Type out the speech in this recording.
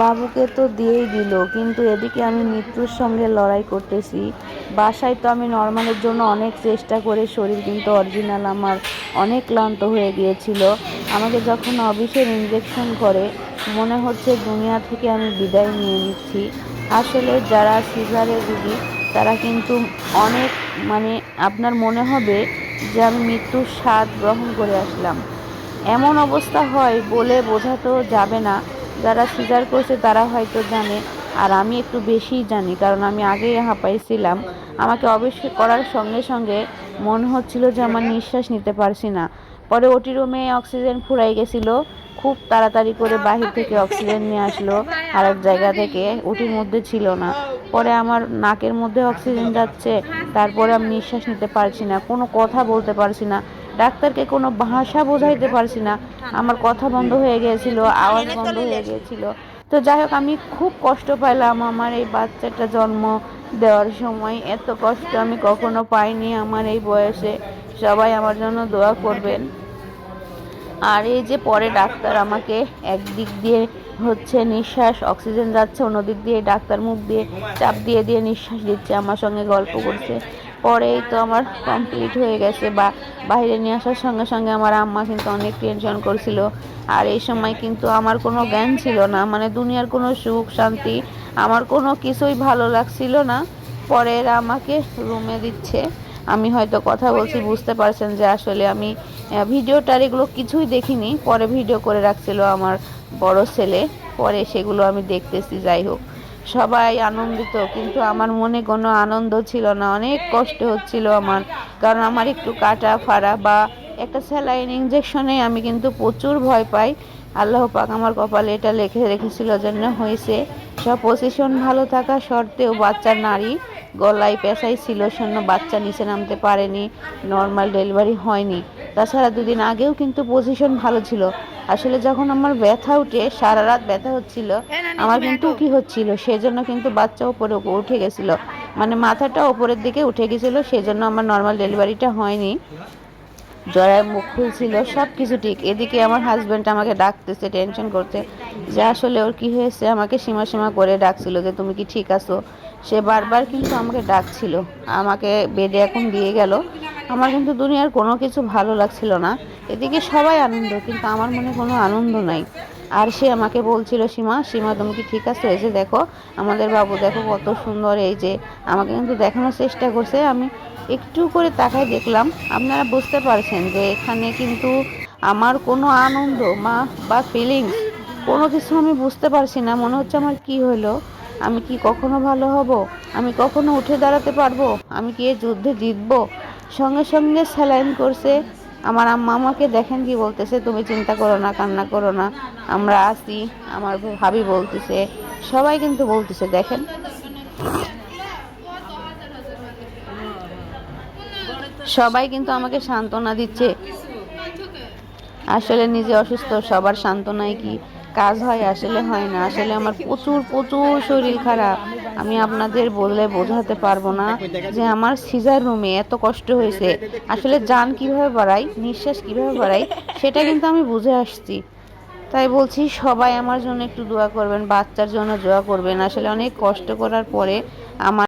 বাবুকে তো দিয়েই দিল, কিন্তু এদিকে আমি মৃত্যুর সঙ্গে লড়াই করতেছি। বাসায় তো আমি নর্মালের জন্য অনেক চেষ্টা করে শরীর কিন্তু অরিজিনাল আমার অনেক ক্লান্ত হয়ে গিয়েছিল। আমাকে যখন অফিসের ইঞ্জেকশন করে, মনে হচ্ছে দুনিয়া থেকে আমি বিদায় নিয়ে নিচ্ছি। আসলে যারা সিজারের রুগী, তারা কিন্তু অনেক মানে আপনার মনে হবে যে আমি মৃত্যুর স্বাদ গ্রহণ করে আসলাম। এমন অবস্থা হয় বলে বোঝাতো যাবে না। যারা সিজার করছে তারা হয়তো জানে, আর আমি একটু বেশিই জানি, কারণ আমি আগেই হাঁপাইছিলাম। আমাকে অবশ্যই করার সঙ্গে সঙ্গে মনে হচ্ছিল যে আমার নিঃশ্বাস নিতে পারছি না। পরে ওটি রুমে অক্সিজেন ফুরাই গেছিল, খুব তাড়াতাড়ি করে বাহির থেকে অক্সিজেন নিয়ে আসলো আর এক জায়গা থেকে, ওটির মধ্যে ছিল না। পরে আমার নাকের মধ্যে অক্সিজেন যাচ্ছে, তারপরে আমি নিঃশ্বাস নিতে পারছি না, কোনো কথা বলতে পারছি না। ডাক্তারকে কোনো ভাষা বোঝাইতে পারছি না। আমার কথা বন্ধ হয়ে গিয়েছিল, আওয়াজ বন্ধ হয়ে গিয়েছিল। তো যাই হোক, আমি খুব কষ্ট পাইলাম আমার এই বাচ্চাটা জন্ম দেওয়ার সময়। এত কষ্ট আমি কখনো পাইনি আমার এই বয়সে। সবাই আমার জন্য দোয়া করবেন। আর এই যে পরে ডাক্তার আমাকে একদিক দিয়ে হচ্ছে নিঃশ্বাস, অক্সিজেন যাচ্ছে অন্য দিক দিয়ে ডাক্তার মুখ দিয়ে চাপ দিয়ে দিয়ে নিঃশ্বাস দিচ্ছে, আমার সঙ্গে গল্প করছে। পরেই তো আমার কমপ্লিট হয়ে গেছে। বা বাইরে নিয়ে আসার সঙ্গে সঙ্গে আমার আম্মা কিন্তু অনেক টেনশন করছিল। আর এই সময় কিন্তু আমার কোনো জ্ঞান ছিল না। মানে দুনিয়ার কোনো সুখ, শান্তি আমার কোনো কিছুই ভালো লাগছিল না। পরে এরা আমাকে রুমে দিচ্ছে। আমি হয়তো কথা বলছি, বুঝতে পারছেন যে আসলে আমি ভিডিওটার এগুলো কিছুই দেখিনি। পরে ভিডিও করে রাখছিল আমার বড় ছেলে। পরে সেগুলো আমি দেখতেছি, যাই হোক। সবাই আনন্দিত, কিন্তু আমার মনে কোনো আনন্দ ছিল না। অনেক কষ্ট হচ্ছিল আমার, কারণ আমার একটু কাটা ফাড়া বা একটা স্যালাইন ইঞ্জেকশনে আমি কিন্তু প্রচুর ভয় পাই। আল্লাহ পাক আমার কপালে এটা লেখে রেখেছিল জন্য হয়েছে। সব পজিশন ভালো থাকা সত্ত্বেও বাচ্চার নারী গলায় পেশাই ছিল শূন্য বাচ্চা নিচে নামতে পারেনি নর্মাল ডেলিভারি হয়নি। তাছাড়া দুদিন আগেও কিন্তু পজিশন ভালো ছিল। আসলে যখন আমার ব্যথা উঠে সারা রাত ব্যথা হচ্ছিল আমার কিন্তু কি হচ্ছিল সেজন্য কিন্তু বাচ্চা উপরে উঠে গেছিল। মানে মাথাটা উপরের দিকে উঠে গেছিল সেজন্য আমার নর্মাল ডেলিভারিটা হয়নি। জরায় মুখ খুলছিল সব কিছু ঠিক। এদিকে আমার হাজব্যান্ড আমাকে ডাকতেছে টেনশন করতে। যে আসলে ওর কি হয়েছে আমাকে সীমা সীমা করে ডাকছিল যে তুমি কি ঠিক আছো? সে বারবার কিন্তু আমাকে ডাকছিল। আমাকে বেডে এখন দিয়ে গেল। আমার কিন্তু দুনিয়ার কোনো কিছু ভালো লাগছিল না। এদিকে সবাই আনন্দ, কিন্তু আমার মনে কোনো আনন্দ নাই। আর সে আমাকে বলছিল, সীমা সীমা, তুমি কি ঠিক আছে? যে দেখো, আমাদের বাবু দেখো কত সুন্দর, এই যে আমাকে কিন্তু দেখানোর চেষ্টা করছে। আমি একটু করে তাকায় দেখলাম, আপনারা বুঝতে পারছেন যে এখানে কিন্তু আমার কোনো আনন্দ মা, বা ফিলিংস কোনো কিছু আমি বুঝতে পারছি না। মনে হচ্ছে আমার কি হলো? আমি কি কখনো ভালো হব? আমি কখনো উঠে দাঁড়াতে পারব? আমি কি এই যুদ্ধে জিতবো? সঙ্গে সঙ্গে স্যালাইন করছে আমার আম্মা আমাকে দেখেন কি বলতেছে, তুমি চিন্তা করো না, কান্না করো না। আমরা আসি আমার ভাবি বলতেছে। সবাই কিন্তু বলতেছে, দেখেন। সবাই কিন্তু আমাকে সান্ত্বনা দিচ্ছে। আসলে নিজে অসুস্থ, সবার সান্ত্বনায় কি? কাজ হয়, আসলে হয় না। আসলে আমার প্রচুর প্রচুর শরীর খারাপ। আমি আপনাদের বললে বোঝাতে পারব না যে আমার সিজার রুমে এত কষ্ট হয়েছে। আসলে যান কীভাবে বাড়াই, নিঃশ্বাস কীভাবে বাড়াই, সেটা কিন্তু আমি বুঝে আসছি। তাই বলছি, সবাই আমার জন্য একটু দোয়া করবেন, বাচ্চার জন্য দোয়া করবেন। আসলে অনেক কষ্ট করার পরে আমার